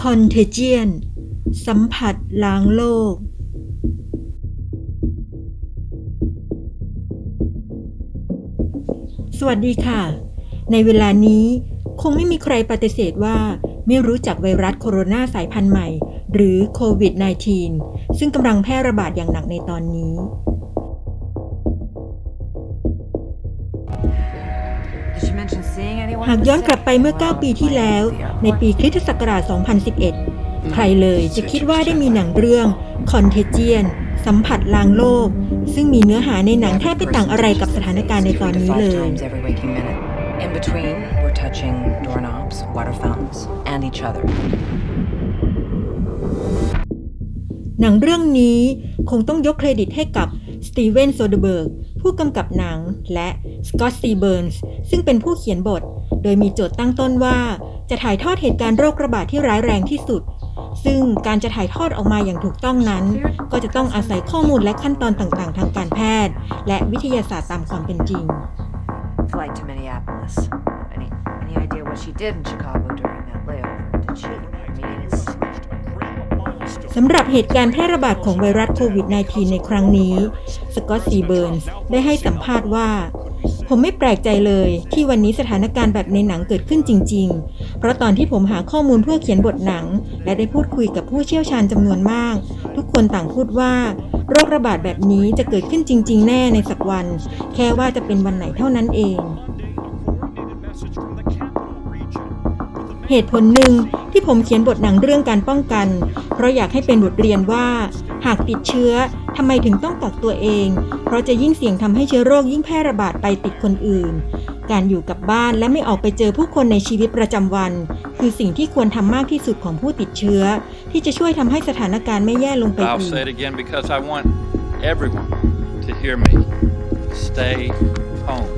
Contagion สัมผัสล้างโลก สวัสดีค่ะ ในเวลานี้คงไม่มีใครปฏิเสธว่าไม่รู้จักไวรัสโคโรนาสายพันธุ์ใหม่ หรือโควิด -19 ซึ่งกำลังแพร่ระบาดอย่างหนักในตอนนี้ หากย้อนกลับไปเมื่อ 9 ปีที่แล้ว ในปีคริสตศักราช 2011 ใครเลยจะคิดว่าได้มีหนังเรื่อง Contagion สัมผัสลางโลก ซึ่งมีเนื้อหาในหนังแทบไม่ต่างอะไรกับสถานการณ์ในตอนนี้เลย In between, we're touching doorknobs, water fountains, and each other. หนังเรื่องนี้คงต้องยกเครดิตให้กับสตีเวนโซเดเบิร์กผู้กำกับหนังและ สกอตต์ซีเบิร์นส์ซึ่งเป็นผู้เขียนบท โดยมีโจทย์ตั้งต้นว่า จะถ่ายทอดเหตุการณ์โรคระบาดที่ร้ายแรงที่สุด ซึ่งการจะถ่ายทอดออกมาอย่างถูกต้องนั้น ก็จะต้องอาศัยข้อมูลและขั้นตอนต่างๆ ทางการแพทย์ และวิทยาศาสตร์ตามความเป็นจริง Flight to Minneapolis. Any any idea what she did in Chicago during that layover? Did she? I mean, สำหรับเหตุการณ์แพร่ระบาดของไวรัสโควิด -19 ในครั้งนี้ สกอตต์ซีเบิร์นส์ได้ให้สัมภาษณ์ว่า ผมไม่แปลกใจเลย ที่วันนี้สถานการณ์แบบในหนังเกิดขึ้นจริง ๆ เพราะตอนที่ผมหาข้อมูลเพื่อเขียนบทหนัง และได้พูดคุยกับผู้เชี่ยวชาญจำนวนมาก ทุกคนต่างพูดว่า โรคระบาดแบบนี้จะเกิดขึ้นจริง ๆ แน่ในสักวัน แค่ว่าจะเป็นวันไหนเท่านั้นเองเหตุผลหนึ่งที่ผมเขียนบทหนังเรื่องการป้องกัน เพราะอยากให้เป็นบทเรียนว่า หากติดเชื้อ ทำไมถึงต้องกักตัวเอง เพราะจะยิ่งเสี่ยงทำให้เชื้อโรคยิ่งแพร่ระบาดไปติดคนอื่น การอยู่กับบ้านและไม่ออกไปเจอผู้คนในชีวิตประจำวัน คือสิ่งที่ควรทำมากที่สุดของผู้ติดเชื้อ ที่จะช่วยทำให้สถานการณ์ไม่แย่ลงไปอีก everyone to hear me. Stay home.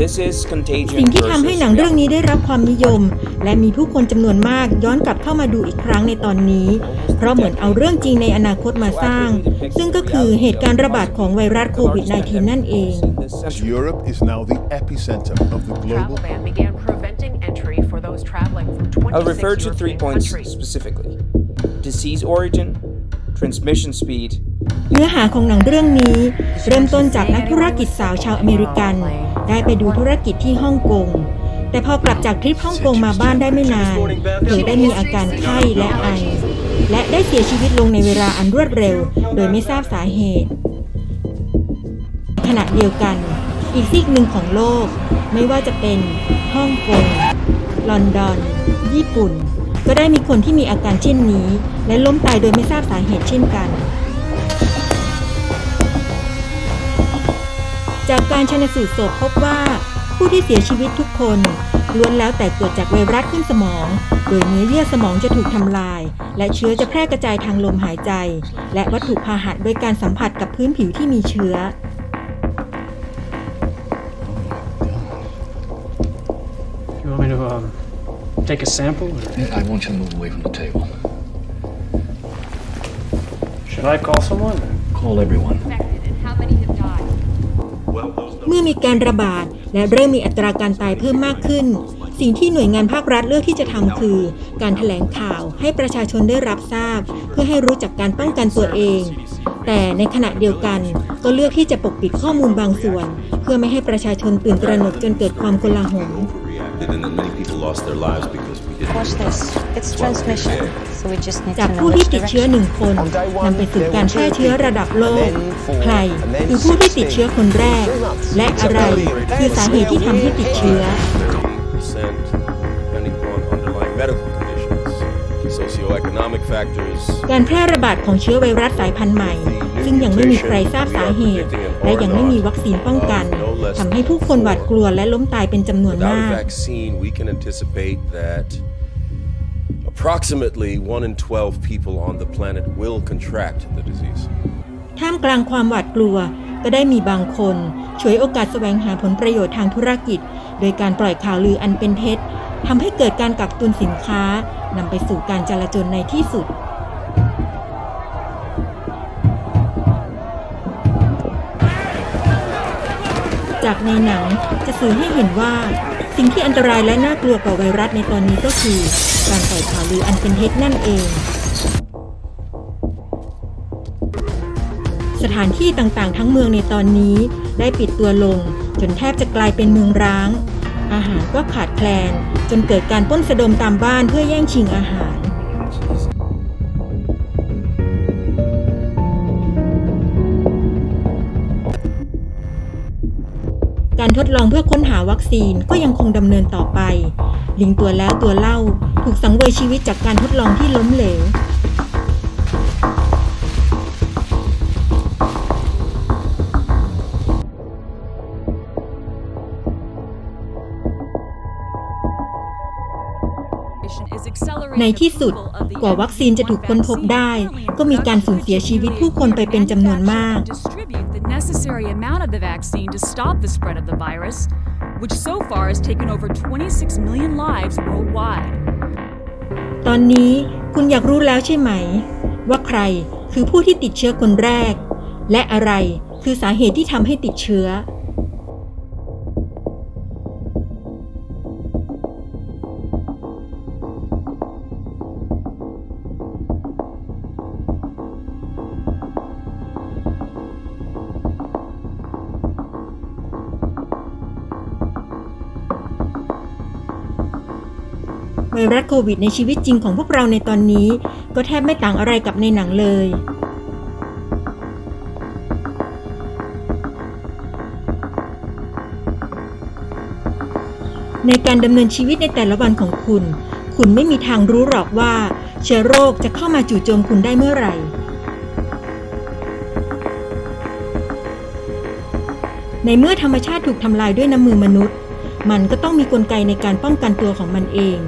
This is contagion สิ่งที่ทำให้ versus หนังเรื่องนี้ได้รับความนิยม และมีผู้คนจำนวนมากย้อนกลับเข้ามาดูอีกครั้งในตอนนี้ เพราะเหมือนเอาเรื่องจริงในอนาคตมาสร้าง ซึ่งก็คือเหตุการณ์ระบาดของไวรัสโควิด -19 นั่นเอง Europe is now the epicenter of the global travel ban began preventing entry for those traveling from 26 I'll refer to three European points countries. specifically disease origin, transmission speed, เนื้อหาของหนังเรื่องนี้ เริ่มต้นจากนักธุรกิจสาวชาวอเมริกัน ได้ไปดูธุรกิจที่ฮ่องกง แต่พอกลับจากทริปฮ่องกงมาบ้านได้ไม่นานเธอได้มีอาการไข้และไอ และได้เสียชีวิตลงในเวลาอันรวดเร็ว โดยไม่ทราบสาเหตุ ขณะเดียวกัน อีกซีกหนึ่งของโลก ไม่ว่าจะเป็นฮ่องกงลอนดอน ญี่ปุ่น ก็ได้มีคนที่มีอาการเช่นนี้ และล้มตายโดยไม่ทราบสาเหตุเช่นกัน จากการชนสูตรศพพบว่า ผู้ที่เสียชีวิตทุกคนล้วนแล้วแต่เกิดจากไวรัสขึ้นสมอง โดยเนื้อเยื่อสมองจะถูกทำลาย และเชื้อจะแพร่กระจายทางลมหายใจ และวัตถุพาหะโดยการสัมผัสกับพื้นผิวที่มีเชื้อ take a sample, or I want you to move away from the table. should I call someone? Call everyone. Infected and how many have died? เมื่อมีการระบาดและเริ่มมีอัตราการตายเพิ่มมากขึ้น สิ่งที่หน่วยงานภาครัฐเลือกที่จะทำคือ การแถลงข่าวให้ประชาชนได้รับทราบ เพื่อให้รู้จักการป้องกันตัวเอง แต่ในขณะเดียวกัน ก็เลือกที่จะปกปิดข้อมูลบางส่วน เพื่อไม่ให้ประชาชนตื่นตระหนกจนเกิดความโกลาหล and that many people lost their lives because we didn't. Watch this. It's transmission. So we just need จาก to ผู้ know ที่ which ติดเชื้อ direction. หนึ่งคนนำไปสู่การแพร่เชื้อระดับโลก ใครคือผู้ที่ติดเชื้อคนแรก และอะไรคือสาเหตุที่ทำให้ติดเชื้อ percent depending upon underlying medical conditions, socioeconomic factors. การแพร่ระบาดของเชื้อไวรัสสายพันธุ์ใหม่ ซึ่งยังไม่มีใครทราบสาเหตุ และยังไม่มีวัคซีนป้องกันทำให้ผู้คนหวาดกลัวและล้มตายเป็นจำนวน Without มาก a vaccine, we can anticipate that approximately 1 in 12 people on the planet will contract the disease. ท่ามกลางความหวาดกลัว ก็ได้มีบางคนฉวยโอกาสแสวงหาผลประโยชน์ทางธุรกิจ โดยการปล่อยข่าวลืออันเป็นเท็จทำให้เกิดการกักตุนสินค้านำไปสู่การจลาจลในที่สุด จากในหนังจะสื่อให้เห็นว่า สิ่งที่อันตรายและน่ากลัวกว่าไวรัสในตอนนี้ก็คือ การปล่อยข่าวลืออันเป็นเท็จนั่นเอง สถานที่ต่างๆ ทั้งเมืองในตอนนี้ได้ปิดตัวลง จนแทบจะกลายเป็นเมืองร้าง อาหารก็ขาดแคลน จนเกิดการป้นสะดมตามบ้านเพื่อแย่งชิงอาหาร การทดลองเพื่อค้นหาวัคซีนก็ยังคงดำเนินต่อไป ลิงตัวแล้วตัวเล่าถูกสังเวยชีวิตจากการทดลองที่ล้มเหลว distribute the necessary amount of the vaccine to stop the spread of the virus, which so far has taken over 26 million lives worldwide. ตอนนี้คุณอยากรู้แล้วใช่ไหม ว่าใครคือผู้ที่ติดเชื้อคนแรก และอะไรคือสาเหตุที่ทำให้ติดเชื้อ ไวรัสโควิดในชีวิตจริงของพวกเราในตอนนี้ ก็แทบไม่ต่างอะไรกับในหนังเลยในการดำเนินชีวิตในแต่ละวันของคุณ คุณไม่มีทางรู้หรอกว่า เชื้อโรคจะเข้ามาจู่โจมคุณได้เมื่อไหร่ ในเมื่อธรรมชาติถูกทำลายด้วยน้ำมือมนุษย์ มันก็ต้องมีกลไกในการป้องกันตัวของมันเอง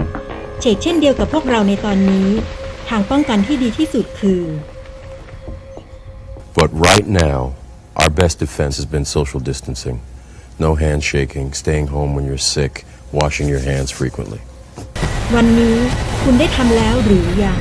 เชกเช่นเดียวกับพวกเราในตอนนี้ ทางป้องกันที่ดีที่สุดคือ But right now, our best defense has been social distancing. No handshaking, staying home when you're sick, washing your hands frequently. วันนี้คุณได้ทำแล้วหรือยัง